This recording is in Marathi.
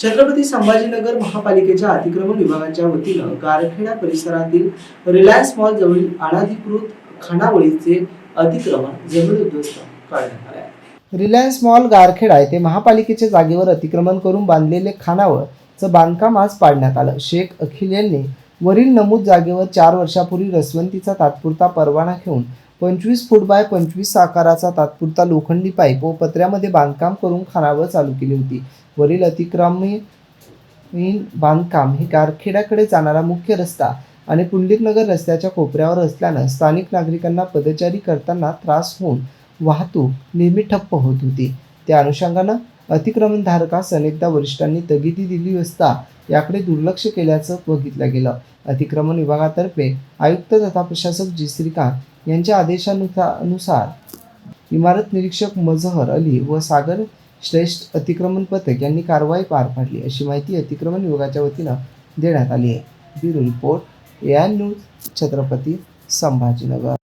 छत्रपती संभाजीनगर महापालिकेच्या अतिक्रमण विभागाच्या वतीनं गारखेडा परिसरातील रिलायन्स मॉल जवळील अनाधिकृत खानावळीचे अतिक्रमण जमीन उद्ध्वस्त करण्यात आले रिलायन्स मॉल गारखेडा येथे महापालिकेच्या जागेवर अतिक्रमण करून बांधलेले खानावळचं बांधकाम आज पाडण्यात आलं. शेख अखिल यांनी वरील नमूद जागेवर चार वर्षापूर्वी रसवंतीचा तात्पुरता परवाना घेऊन पंचवीस फूट बाय पंचवीस आकाराचा तात्पुरता लोखंडी पाईप व पत्र्यामध्ये बांधकाम करून खानावळ चालू केली होती. वरील अतिक्रमण बांधकाम हे गारखेड्याकडे जाणारा मुख्य रस्ता आणि पुंडलिकनगर रस्त्याच्या कोपऱ्यावर असल्यानं स्थानिक नागरिकांना पदचारी करताना त्रास होऊन वाहतूक नेहमी ठप्प होत होती. त्या अनुषंगानं अतिक्रमणधारकास अनेकदा वरिष्ठांनी स्थगिती दिली असता याकडे दुर्लक्ष केल्याचं बघितलं गेलं. अतिक्रमण विभागातर्फे आयुक्त तथा प्रशासक जी. श्रीकांत यांच्या आदेशानुसार इमारत निरीक्षक मजहर अली व सागर श्रेष्ठ अतिक्रमण पथक यांनी कारवाई पार पाडली अशी माहिती अतिक्रमण विभागाच्या वतीनं देण्यात आली आहे. Bureau report A I news Chhatrapati Sambhajinagar.